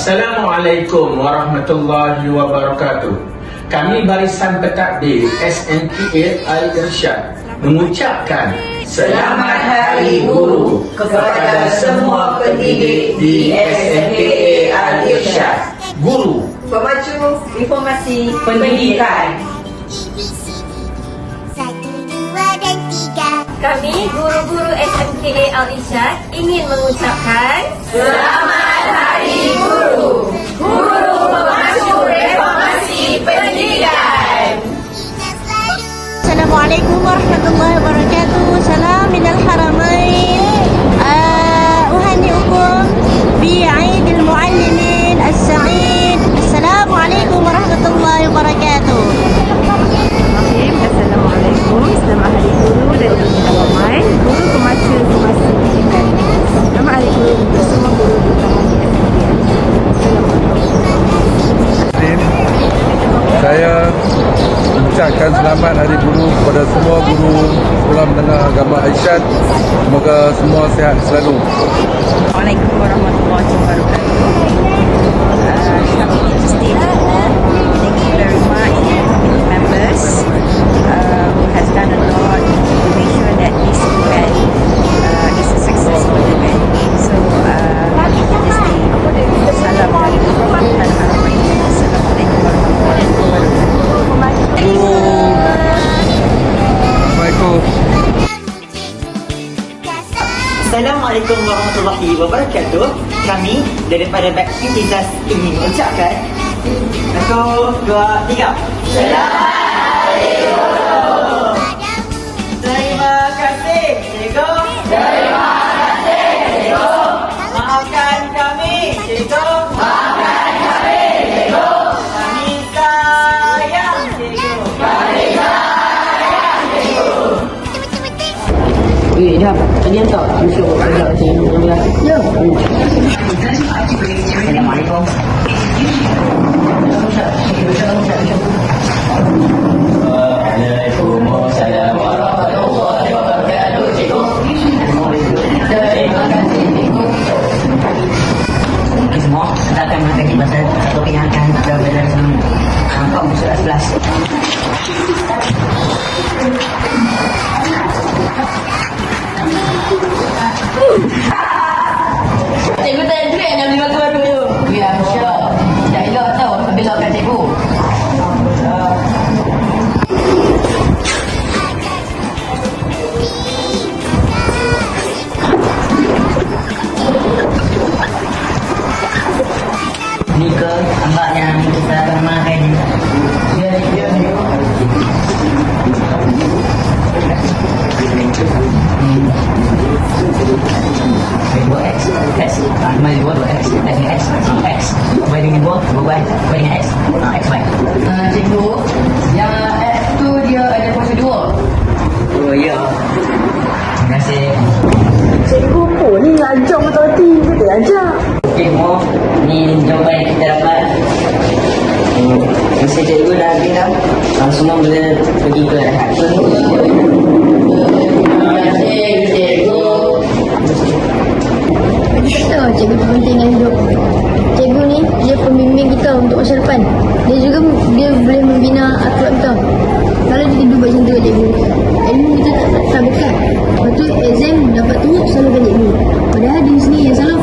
Assalamualaikum warahmatullahi wabarakatuh. Kami barisan pentakbir SNPA Al-Irsyad mengucapkan Selamat Hari Guru kepada semua pendidik di SNPA Al-Irsyad. Guru Pemacu informasi pendidikan. Kami guru-guru SMKA Al-Irsyad ingin mengucapkan Selamat Hari Guru. Guru pemacu reformasi pendidikan. Ingat selalu. Assalamualaikum warahmatullahi wabarakatuh. Salam minal haramain. Uh, أهنئكم بعيد المعلمين السعيد. Assalamualaikum warahmatullahi wabarakatuh. Bismillahirrahmanirrahim. Assalamualaikum. Selamat Hari Guru dan Tuan Ramai. Guru pemacu informasi pendidikan. Selamat Hari Guru untuk semua guru. Saya mengucapkan selamat Hari Guru kepada semua guru sekolah menengah agama Aisyad. Semoga semua sihat selalu. Wabarakatuh. Kami daripada Baktivitas ingin mengucapkan satu, dua, tiga. Terima dah. Tadi hantar. Besok ada cikgu yang bilang. Ya. Assalamualaikum. Kembali dua, dua X, X dengan X, X, kembali dengan dua, dua Y, kembali dengan X, X, Y. Cikgu, yang X tu dia ada prosedur. Oh, ya. Terima kasih. Cikgu pun ni ajar betul hati. Kita ajar. Okey, Mo, ni jawapan yang kita dapat. Mesti cikgu dah habis dah. Ah, semua boleh pergi ke rehat. Kita tahu cikgu penting dalam hidup. Cikgu ni dia pembimbing kita untuk masa depan. Dia juga dia boleh membina akhlak kita. Kalau kita duduk macam tu cikgu, ilmu kita tak, tak, tak berkat. Lepas tu exam dapat teruk salahkan cikgu. Padahal diri sendiri yang salah.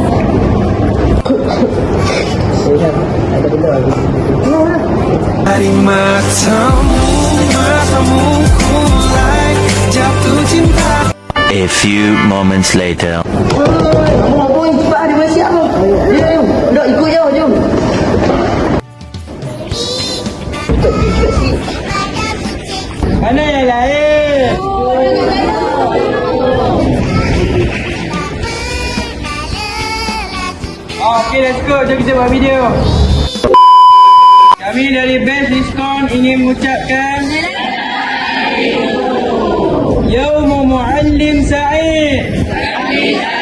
Dari matamu, matamu ku like jatuh cinta A few moments later. Okay, let's go. Jom kita buat video. Kami dari Best Diskon ingin mengucapkan Yaum Muallim Sa'id. ayahanda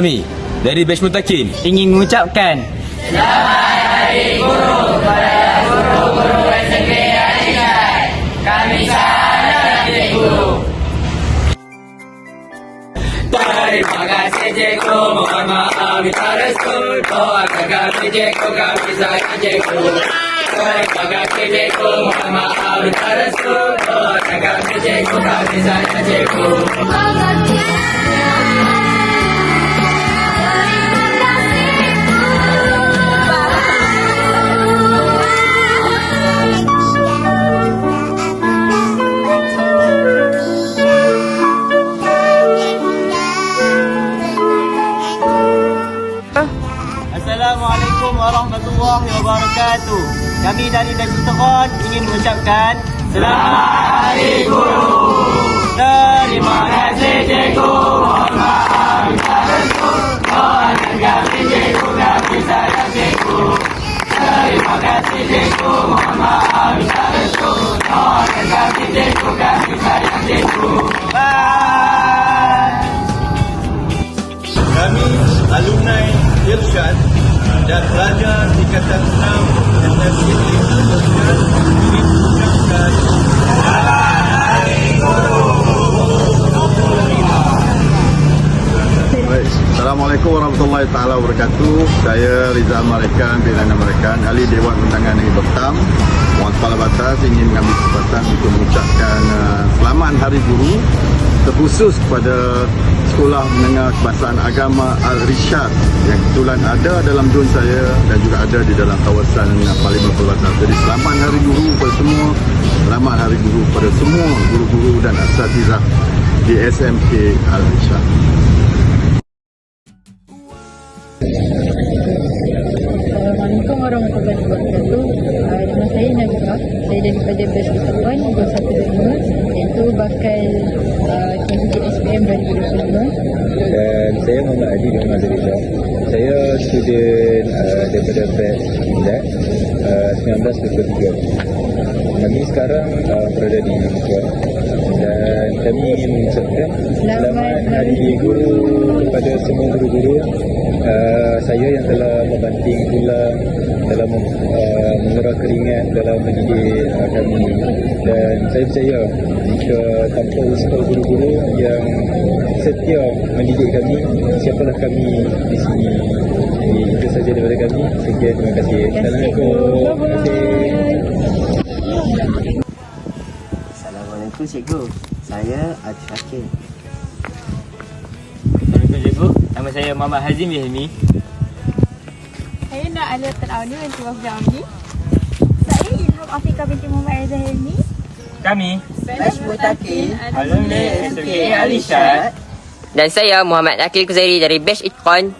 Kami dari Bash Mutakin ingin mengucapkan Terima kasih. cikgu, mohon maaf kita restu Doakan kami cikgu, kami sayang cikgu Terima kasih cikgu, mohon maaf kita restu Doakan kami cikgu, kami sayang cikgu Assalamualaikum wabarakatuh. Kami dari Best Mutakin ingin mengucapkan Selamat Hari Guru. Terima kasih cikgu. Terima kasih cikgu. Mohon maaf kita restu. Doakan kami cikgu, kami sayang cikgu. Kami alumni Irsyad dan pelajar tingkatan 6 SMK Irsyad ingin mengucapkan Baik. Assalamualaikum warahmatullahi taala wabarakatuh. Saya Rizal Marekan bin Lana Marekan, ahli Dewan Undangan Negeri Bertam. Puan Kepala Batas ingin mengambil kesempatan untuk mengucapkan uh, selamat Hari Guru terkhusus kepada Sekolah Menengah Kebangsaan Agama Al-Rishad yang kebetulan ada dalam zon saya dan juga ada di dalam kawasan Parlimen Batas. Jadi selamat Hari Guru kepada semua. Selamat Hari Guru kepada semua guru-guru dan asatizah di SMK Al-Rishad. Saya daripada Best Department 2125 iaitu bakal uh, candidate SPM 2025. dan saya Muhammad Adi bin Mazhar. Saya student uh, daripada batch Indak uh, 1923. Kami sekarang uh, berada di Kuala dan kami ingin mengucapkan selamat Hari Guru kepada semua guru-guru uh, saya yang telah membanting tulang dalam uh, mengerah keringat dalam mendidik uh, kami dan saya percaya jika tanpa usaha guru-guru yang setia mendidik kami siapalah kami di sini jadi itu saja daripada kami sekian terima kasih Assalamualaikum terima kasih Assalamualaikum cikgu. Saya Atif Hakim. Assalamualaikum cikgu. Nama saya Muhammad Hazim Yahmi. Saya nak Alia Terauni binti Wafda Amni. Saya Ilham Afika binti Muhammad Reza Helmi. Kami Bash Mutakin Alumni SMK Alishad dan saya Muhammad Akil Kuzairi dari Bash Itqan.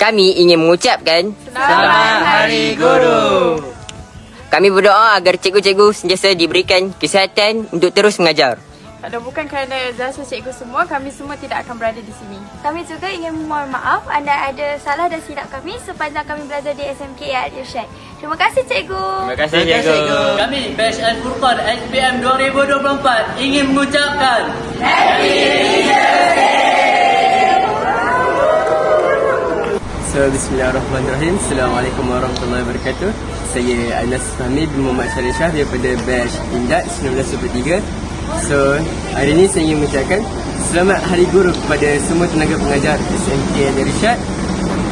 Kami ingin mengucapkan Selamat Hari Guru. kami berdoa agar cikgu-cikgu sentiasa diberikan kesihatan untuk terus mengajar. Kalau bukan kerana jasa cikgu semua, kami semua tidak akan berada di sini. Kami juga ingin mohon maaf anda ada salah dan silap kami sepanjang kami belajar di SMK Al-Irsyad. Terima kasih cikgu. Terima kasih cikgu. Kami Bash Al-Furqan SPM 2024 ingin mengucapkan So, Bismillahirrahmanirrahim. Assalamualaikum warahmatullahi wabarakatuh. Saya Anas Fahmi bin Muhammad Syarif Shah daripada Bash Indak 1923. So, hari ini saya ingin mengucapkan Selamat Hari Guru kepada semua tenaga pengajar SMK Al Irsyad.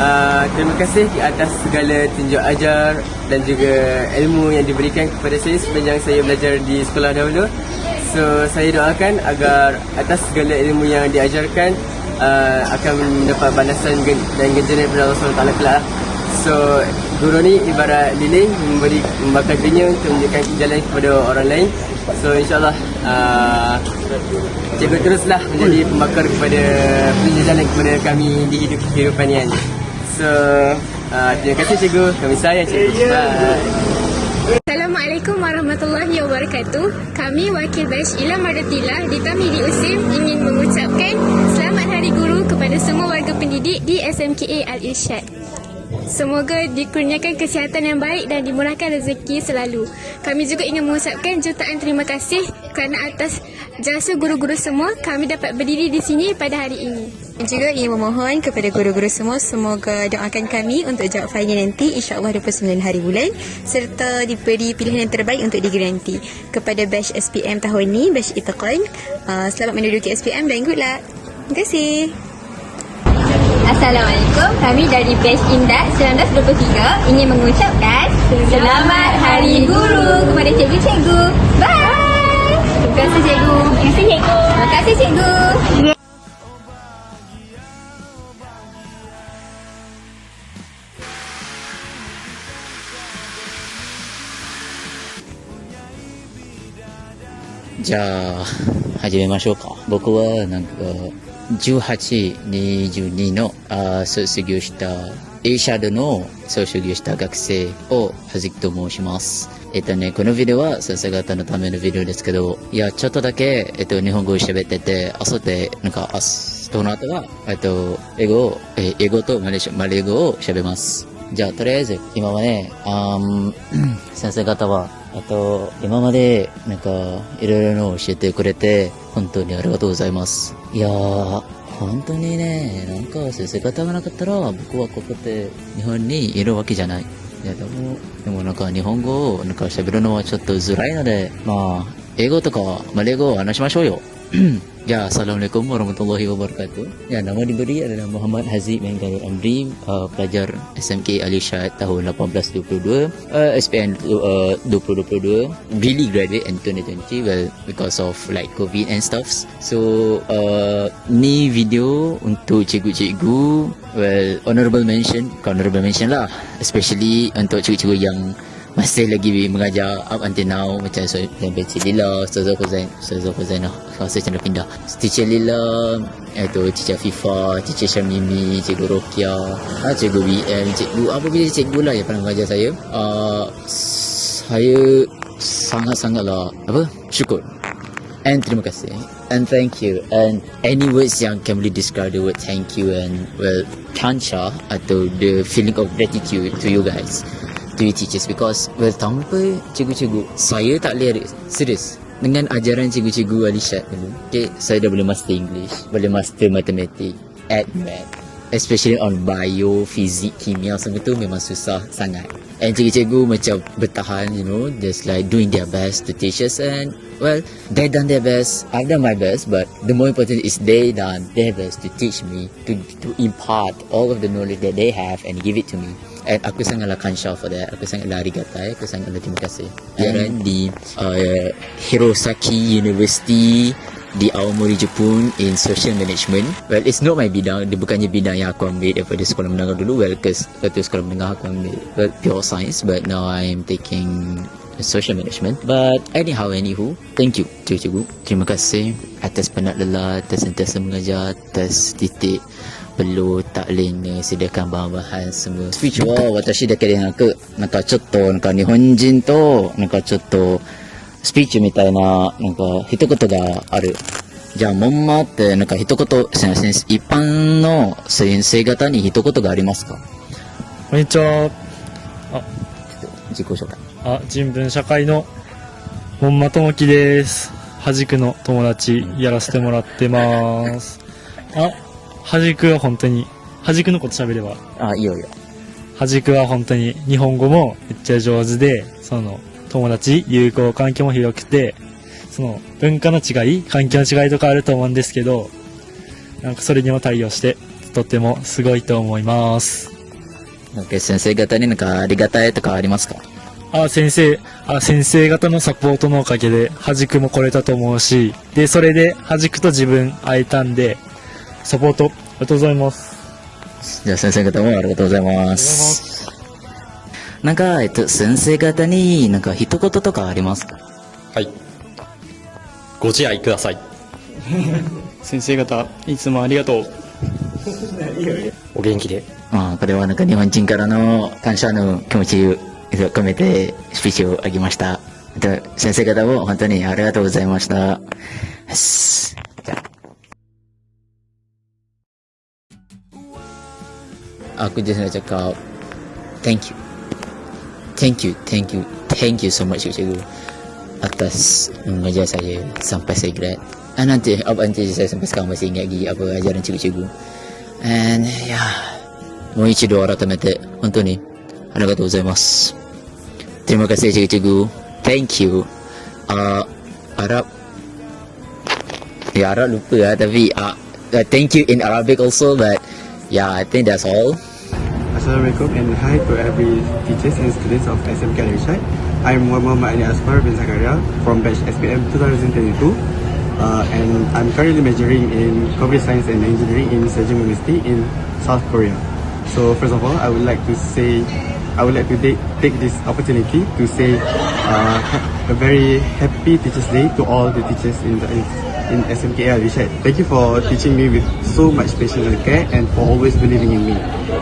Uh, terima kasih atas segala tunjuk ajar dan juga ilmu yang diberikan kepada saya sepanjang saya belajar di sekolah dahulu. So, saya doakan agar atas segala ilmu yang diajarkan uh, akan mendapat balasan dan ganjaran daripada Allah SWT kelak. So guru ni ibarat lilin memberi membakar dunia untuk menunjukkan jalan kepada orang lain. So insyaallah uh, cikgu teruslah menjadi pembakar kepada penunjuk jalan kepada kami di hidup kehidupan ni kan. So uh, terima kasih cikgu. Kami sayang cikgu. Bye. Assalamualaikum warahmatullahi wabarakatuh. Kami wakil batch Ilham Mardatila di Tamidi Usim ingin mengucapkan Selamat Hari Guru kepada semua warga pendidik di SMKA Al-Irsyad. Semoga dikurniakan kesihatan yang baik dan dimurahkan rezeki selalu. Kami juga ingin mengucapkan jutaan terima kasih kerana atas jasa guru-guru semua kami dapat berdiri di sini pada hari ini. Juga ingin memohon kepada guru-guru semua semoga doakan kami untuk jawab final nanti insyaAllah 29 hari bulan serta diberi pilihan yang terbaik untuk digeranti. Kepada batch SPM tahun ni, batch Itaqan, uh, selamat menduduki SPM dan good luck. Terima kasih. Assalamualaikum, kami dari Base Indat 1923 ingin mengucapkan Selamat, Selamat Hari Guru kepada cikgu-cikgu. Bye! Terima kasih cikgu. Terima kasih cikgu. じゃあ始めましょうか。僕はなんか18、22のあ卒業したエイシャルドの卒業した学生をはじきと申します。えっとね、このビデオは先生方のためのビデオですけど、いや、ちょっとだけ、えっと、日本語を喋ってて、あそで、なんか、あその後は、えっと、英語を、え英語とマレーシア、マレー語を喋ます。じゃあ、とりあえず、今まで、あ先生方は、あと、今まで、なんか、いろいろの教えてくれて、本当にありがとうございます。いやー、本当にね、なんか先生方がなかったら、僕はここで日本にいるわけじゃない。いや、でも、でもなんか日本語をなんか喋るのはちょっとづらいので、まあ、英語とかマレー語を話しましょうよ。Ya, Assalamualaikum warahmatullahi wabarakatuh. Ya, nama diberi adalah Muhammad Haziq Menggarut Amri, uh, pelajar SMK Ali Syed tahun 1822, uh, SPN uh, 2022, really graduate in 2020 well because of like COVID and stuffs. So, uh, ni video untuk cikgu-cikgu, well, honorable mention, honorable mention lah, especially untuk cikgu-cikgu yang masih lagi mengajar up until now macam so, sampai Cik Lila, Ustazah Huzain, Ustazah Huzainah, rasa macam dah pindah. Teacher Lila, iaitu Teacher Fifa, Teacher Syamimi, Cikgu Rokia, ah, Cikgu BM, Cikgu apa bila cikgu lah yang pernah mengajar saya. Uh, saya sangat-sangatlah apa? Syukur. And terima kasih. And thank you. And any words yang can really describe the word thank you and well, kancha atau the feeling of gratitude to you guys you teachers because well tanpa cikgu-cikgu? Saya tak boleh serius. Dengan ajaran cikgu-cikgu Alishat dulu okay, saya dah boleh master English boleh master matematik add math. Especially on bio, fizik, kimia semua tu memang susah sangat. And cikgu-cikgu macam bertahan you know just like doing their best to teach us and well they done their best. I've done my best but the more important is they done their best to teach me to to impart all of the knowledge that they have and give it to me And aku sangatlah kansha for that. Aku sangatlah arigatai. Aku sangatlah terima kasih. Pelajaran di uh, Hirosaki University di Aomori, Jepun in social management. Well, it's not my bidang. Dia bukannya bidang yang aku ambil daripada sekolah menengah dulu. Well, ke waktu sekolah menengah aku ambil well, pure science. But now I'm taking social management. But anyhow, anywho, thank you cikgu-cikgu. Terima kasih atas penat lelah, atas sentiasa mengajar, atas titik perlu taklin ni sediakan bahan-bahan semua speech wa watashi dake de naku naka chotto naka nihonjin to naka chotto speech みたいななんか一言があるじゃあ、モンマって、なんか一言、すみません、一般の先生方に一言がありますかこんにちは。あ、自己紹介。あ、人文社会の門馬智樹です。はじくの友達やらせてもらってます。あ、はじくは本当に、はじくのこと喋れば。あ、いいよいいよ。はじくは本当に日本語もめっちゃ上手で、その友達、友好環境も広くて、その文化の違い、環境の違いとかあると思うんですけど、なんかそれにも対応して、とってもすごいと思います。なんか先生方になんかありがたいとかありますか？あ、先生、あ、先生方のサポートのおかげで、はじくも来れたと思うし、で、それで、はじくと自分会えたんで、サポート、ありがとうございます。じゃあ先生方もありがとうございます。なんか、えっと、先生方になんか一言とかありますか？はい。ご自愛ください。先生方、いつもありがとう。お元気で。まあ、これはなんか日本人からの感謝の気持ちを込めてスピーチをあげました。先生方も本当にありがとうございました。aku just nak cakap thank you. Thank you thank you thank you so much cikgu atas mengajar saya sampai saya grad. And nanti apa nanti saya sampai sekarang masih ingat lagi apa ajaran cikgu-cikgu. And ya yeah. mohon cikgu orang temetik untuk ni anda kata saya mas. Terima kasih cikgu-cikgu. Thank you. Ah, uh, Arab ya Arab lupa lah tapi uh, uh, thank you in Arabic also but yeah I think that's all. Assalamualaikum and hi to every teachers and students of SMK Al-Irsyad. I'm Muhammad Ali Asfar bin Zakaria from batch SPM 2022 uh, and I'm currently majoring in Computer Science and Engineering in Sejong University in South Korea. So first of all, I would like to say, I would like to take, this opportunity to say uh, ha- a very happy Teachers Day to all the teachers in the in SMK Al-Irsyad. Thank you for teaching me with so much patience and care and for always believing in me.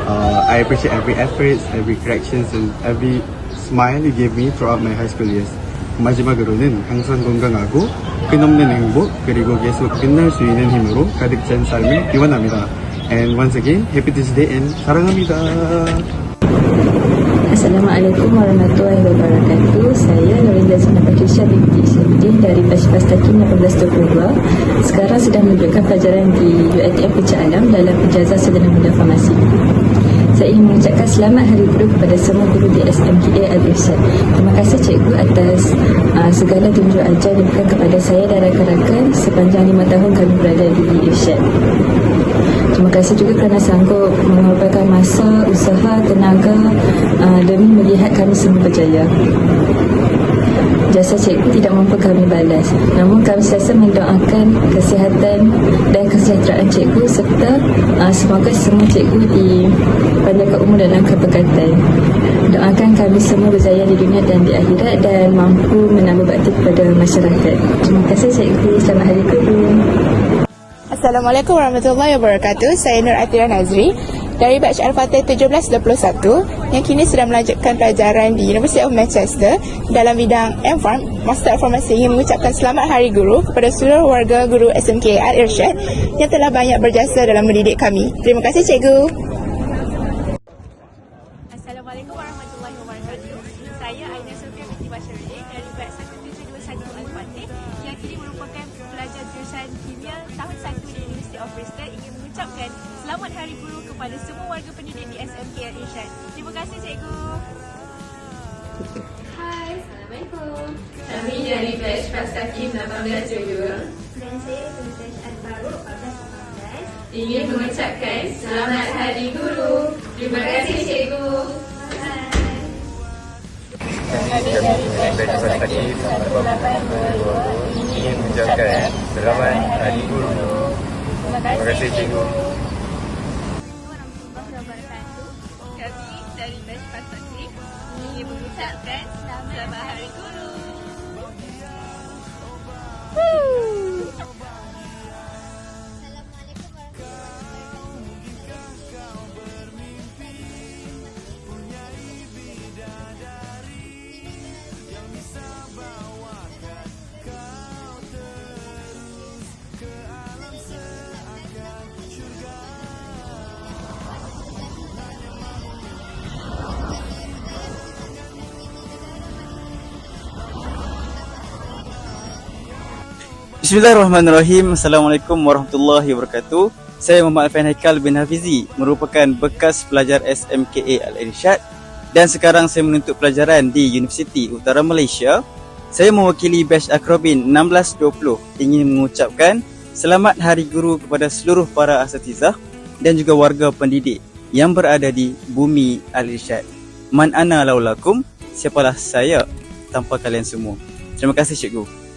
Uh, I appreciate every effort, every corrections and every smile you gave me throughout my high school years. 마지막으로는 항상 건강하고 끝없는 행복 그리고 계속 빛날 수 있는 힘으로 가득 찬 삶을 기원합니다. And once again, Happy Teachers Day and 사랑합니다. Assalamualaikum warahmatullahi wabarakatuh. Saya Nuriza Sana Patricia binti Isyadin dari Batch Pastakim 1822. Sekarang sedang menunjukkan pelajaran di UiTM Puncak Alam dalam Ijazah Sarjana Muda Farmasi. Saya ingin mengucapkan selamat Hari Guru kepada semua guru di SMKA Al-Irsyad. Terima kasih cikgu atas uh, segala tunjuk ajar yang diberikan kepada saya dan rakan-rakan sepanjang lima tahun kami berada di Irsyad. Terima kasih juga kerana sanggup mengorbankan masa, usaha, tenaga uh, demi melihat kami semua berjaya. Jasa cikgu tidak mampu kami balas. Namun kami sentiasa mendoakan kesihatan dan kesejahteraan cikgu serta uh, semoga semua cikgu dipanjangkan umur dalam keberkatan. Doakan kami semua berjaya di dunia dan di akhirat dan mampu menambah bakti kepada masyarakat. Terima kasih cikgu. Selamat Hari Guru. Assalamualaikum warahmatullahi wabarakatuh. Saya Nur Atira Nazri dari batch Al-Fatih 1721 yang kini sedang melanjutkan pelajaran di University of Manchester dalam bidang M-Farm, Master of Pharmacy ingin mengucapkan selamat Hari Guru kepada seluruh warga guru SMK Al-Irsyad yang telah banyak berjasa dalam mendidik kami. Terima kasih cikgu. Guru kepada semua warga pendidik di SMK Al-Irsyad. Terima kasih cikgu. Hai, Assalamualaikum. Kami dari batch Pastakim 1822 Dan saya dari batch Al-Baruq 1418. ingin mengucapkan selamat Hari Guru. Terima kasih cikgu. Kami dari Batch Pastakim ingin mengucapkan selamat Hari Guru. Terima kasih cikgu. Bismillahirrahmanirrahim. Assalamualaikum warahmatullahi wabarakatuh. Saya Muhammad Alfian Haikal bin Hafizi, merupakan bekas pelajar SMKA Al-Irsyad dan sekarang saya menuntut pelajaran di Universiti Utara Malaysia. Saya mewakili batch Akrobin 1620 ingin mengucapkan selamat Hari Guru kepada seluruh para asatizah dan juga warga pendidik yang berada di bumi Al-Irsyad. Man ana laulakum, siapalah saya tanpa kalian semua. Terima kasih cikgu.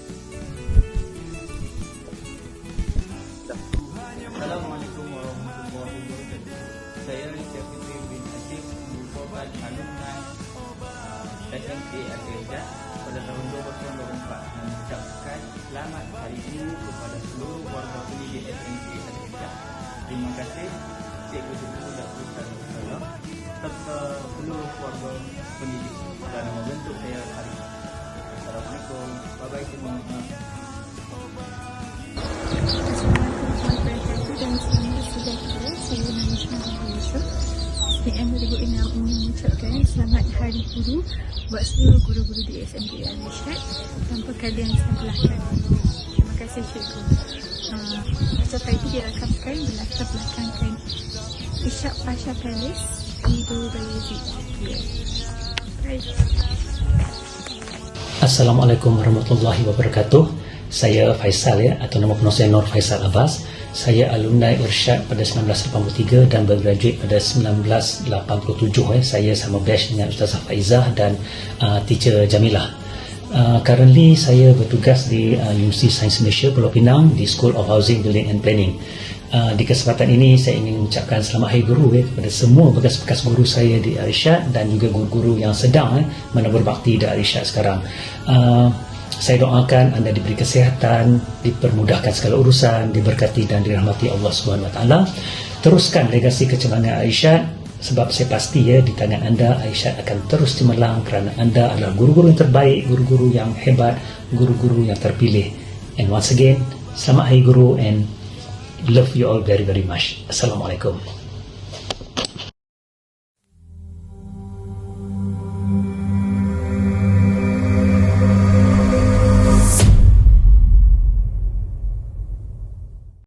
SPM 2006 ingin mengucapkan selamat Hari Guru buat seluruh guru-guru di SMK Al-Irsyad tanpa kalian sebelahkan. Terima kasih cikgu. Uh, ucapan itu dirakamkan berlatar belakangkan Ishak Pasha Palace di Dubai Baik. Assalamualaikum warahmatullahi wabarakatuh. Saya Faisal ya atau nama penuh saya Nur Faisal Abbas. Saya alumni Irsyad pada 1983 dan bergraduate pada 1987 ya. Saya sama batch dengan Ustazah Faizah dan uh, teacher Jamilah. Uh, currently saya bertugas di uh, Universiti Sains Malaysia Pulau Pinang di School of Housing Building and Planning. Uh, di kesempatan ini saya ingin mengucapkan selamat hari guru ya, kepada semua bekas-bekas guru saya di Irsyad dan juga guru-guru yang sedang eh, menabur bakti di Irsyad sekarang. Uh, saya doakan anda diberi kesihatan, dipermudahkan segala urusan, diberkati dan dirahmati Allah Subhanahu Wa Taala. Teruskan legasi kecemerlangan Aisyah sebab saya pasti ya di tangan anda Aisyah akan terus cemerlang kerana anda adalah guru-guru yang terbaik, guru-guru yang hebat, guru-guru yang terpilih. And once again, selamat hari guru and love you all very very much. Assalamualaikum.